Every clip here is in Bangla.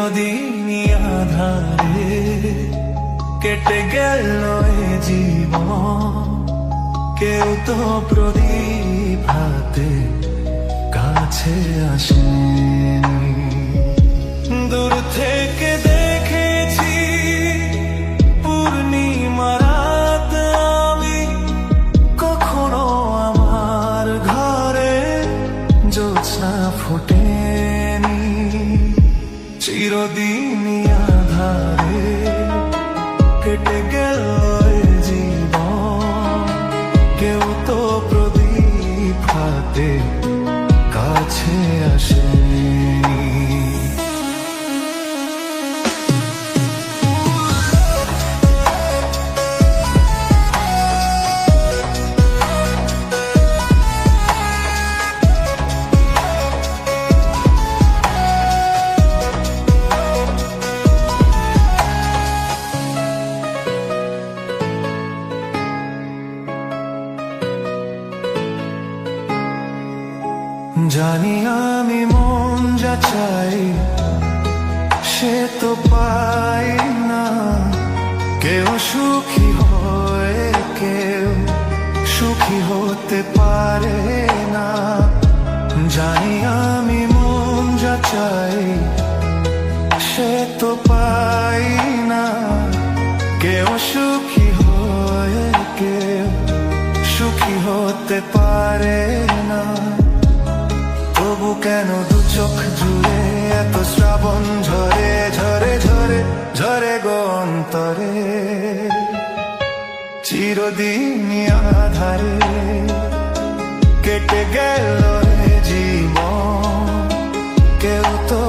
চিরদিনই আধারে কেটে গেল এ জীবন কেউ তো প্রদীপ হতে পারে না। তবু কেন দু চোখ জুড়ে এত শ্রাবণ ঝরে ঝরে ঝরে ঝরে গন্তরে চিরদিন আধারে কেটে গেল জীবন। কেউ তো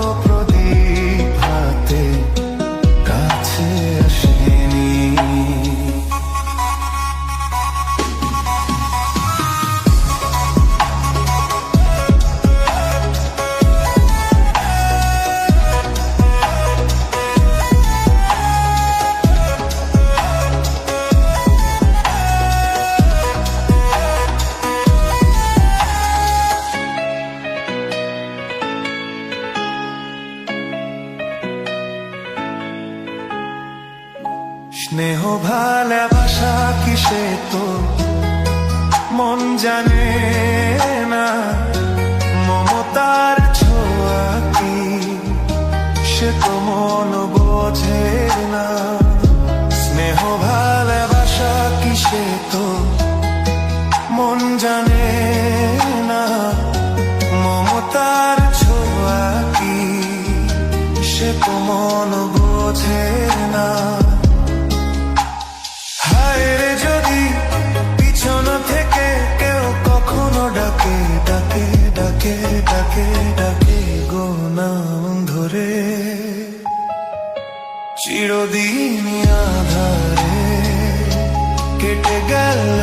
জানে না মমতার ছোয়া কি, সে তো মন বোঝে না। যদি পিছন থেকে কেউ কখনো ডাকে ডাকে ডাকে ডাকে ডাকে নাম ধরে। চিরদিন আধারে কেটে গেল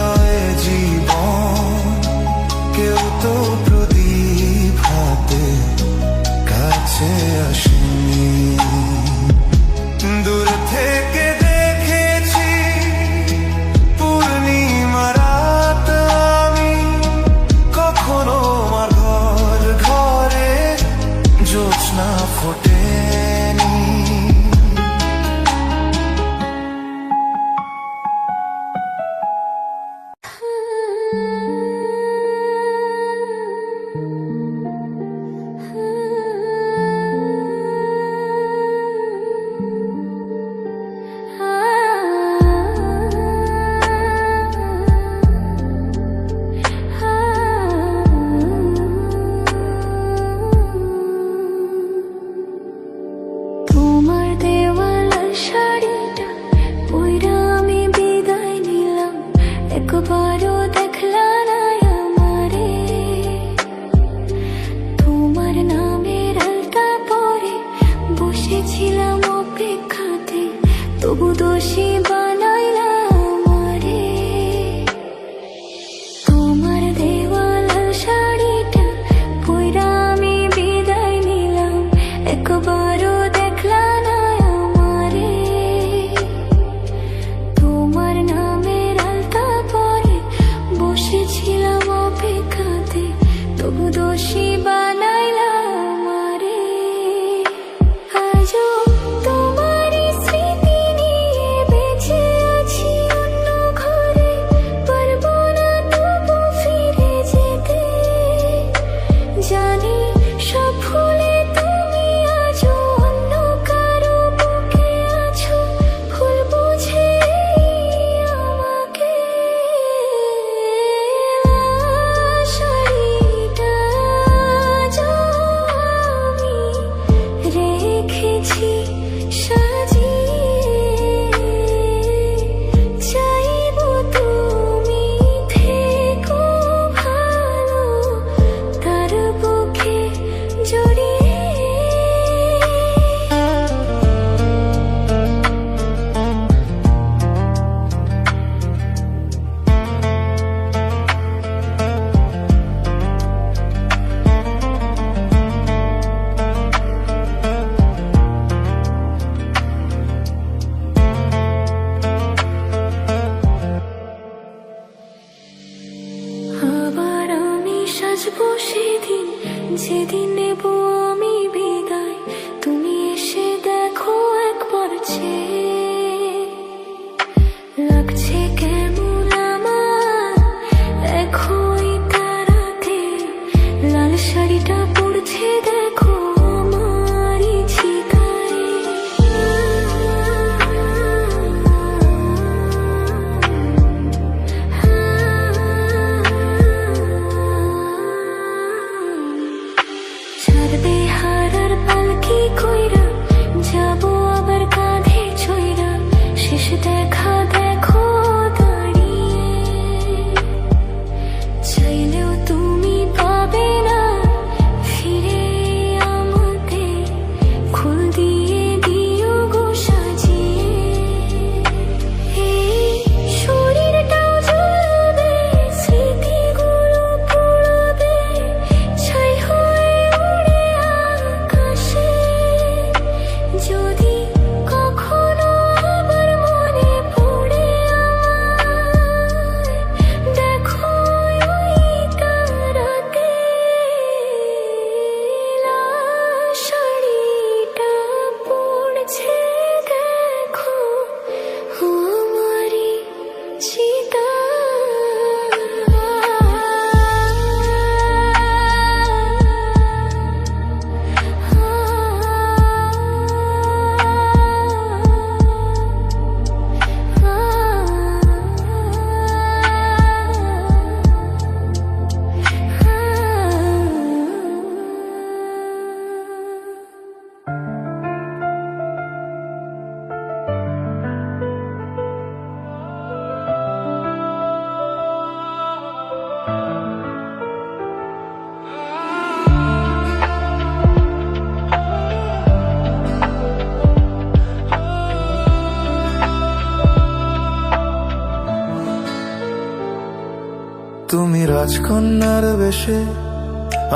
রাজকন্যার বেশে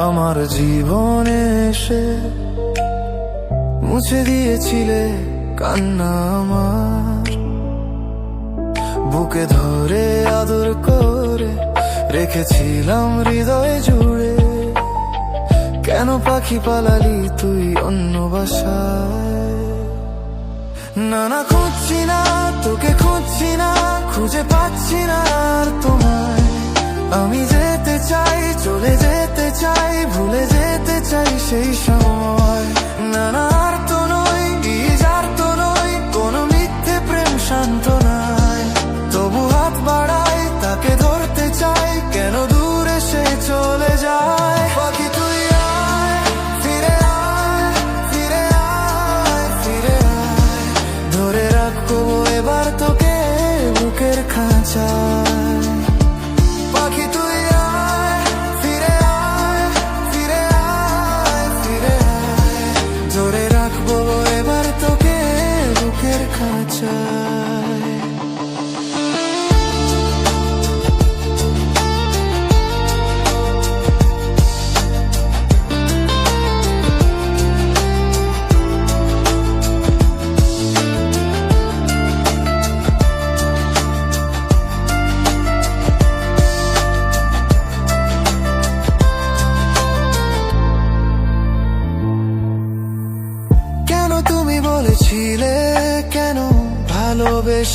আমার জীবনে এসে মুছে দিয়েছিলে কান্না আমার। বুকে ধরে আদর করে রেখেছিলাম হৃদয় জুড়ে। কেন পাখি পালালি তুই অন্য বাসায়? না না, খুঁজছি না, তোকে খুঁজছি না, খুঁজে পাচ্ছি না আর তোমায়। আমি যেতে চাই, চলে যেতে চাই, ভুলে যেতে চাই সেই সময়। নানার তো নই যার তো নই কোনো মিথ্যে প্রেম শান্ত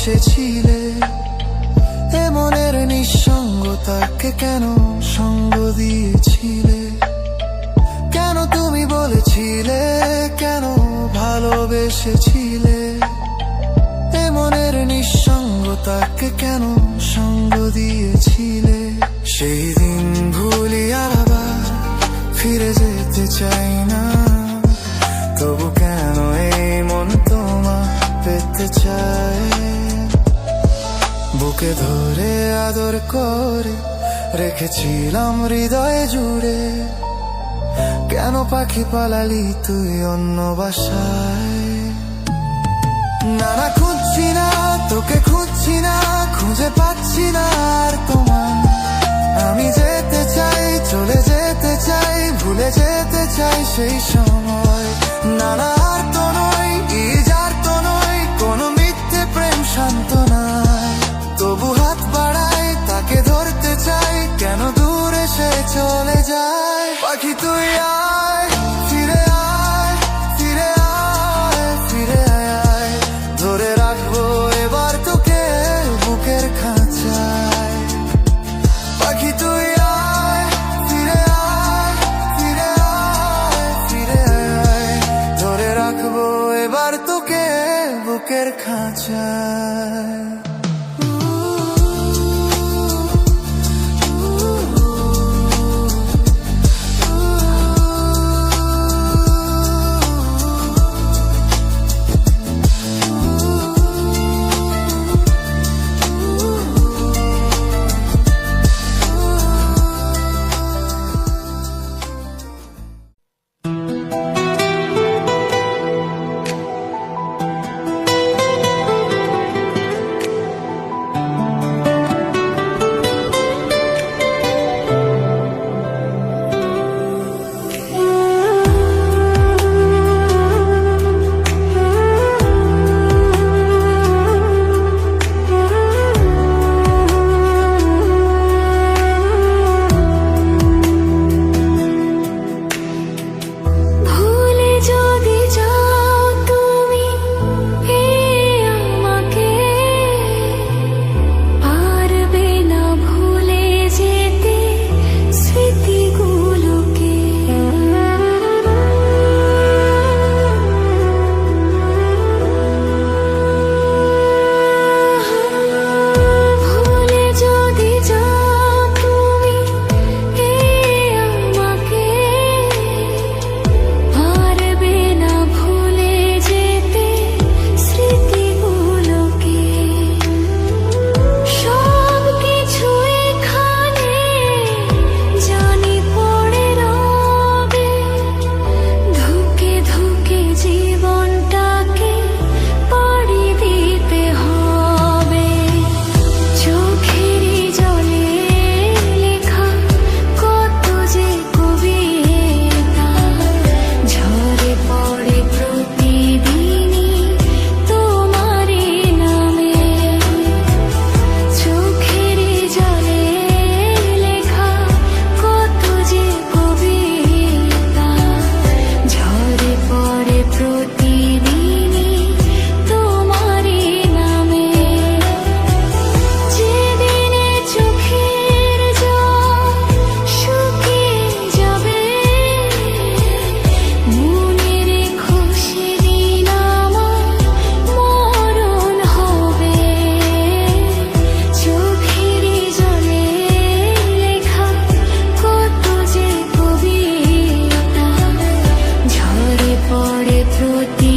এসেছিলে এ মনের নিঃসঙ্গতাকে কেন সঙ্গ দিয়েছিলে? কেন তুমি বলেছিলে কেন ভালোবেসেছিলে? এ মনের নিঃসঙ্গতাকে কেন সঙ্গ দিয়েছিলে? সেই দিন ভুলি আবার ফিরে যেতে চাই না। তবু কেন এই মন তোমা পেতে চায়? তোকে ধরে আদর করে রেখেছিলাম হৃদয়ে জুড়ে। কেন পাখি পালালি তুই অন্য বাসায়? না না, খুঁজছি না, তোকে খুঁজছি না, খুঁজে পাচ্ছি না আর তোমার আমি যেতে চাই, চলে যেতে চাই, ভুলে যেতে চাই সেই সময়। না না, আর তো নয় ইজার তো নয়, কোনো মিথ্যে প্রেম শান্ত পড়ে প্রতি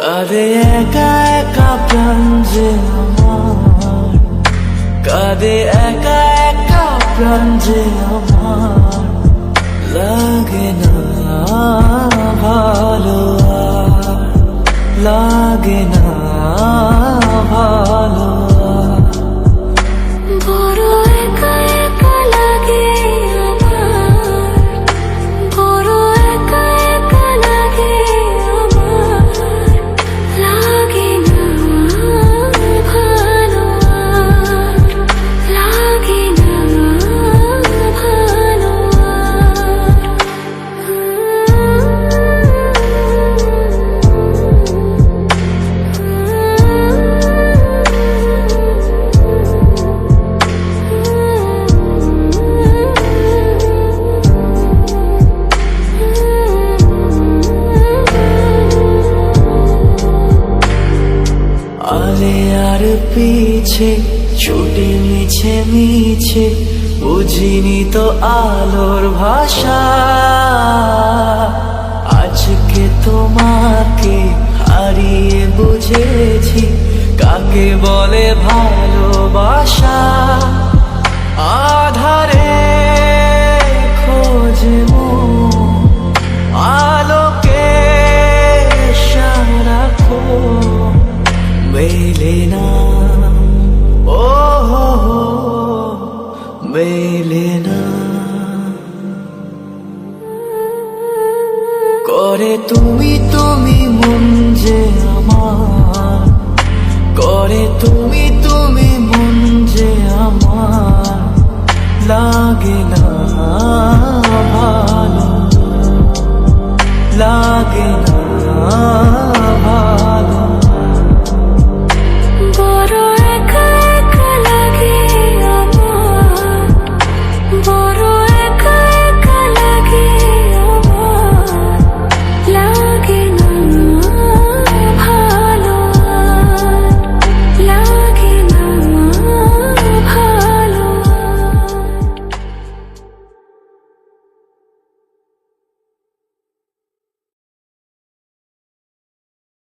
কাদে একা একা প্রাণ যে আমার কাদে একা একা প্রাণ যে আমার লাগে না ভালো লাগে না ভালো বুঝিনি তো আলোর ভাষা। আজকে তোমাকে হারিয়ে বুঝেছি কাকে বলে ভালোবাসা? আধারে তুমি তুমি মন যে আমার লাগে না ভালো লাগে না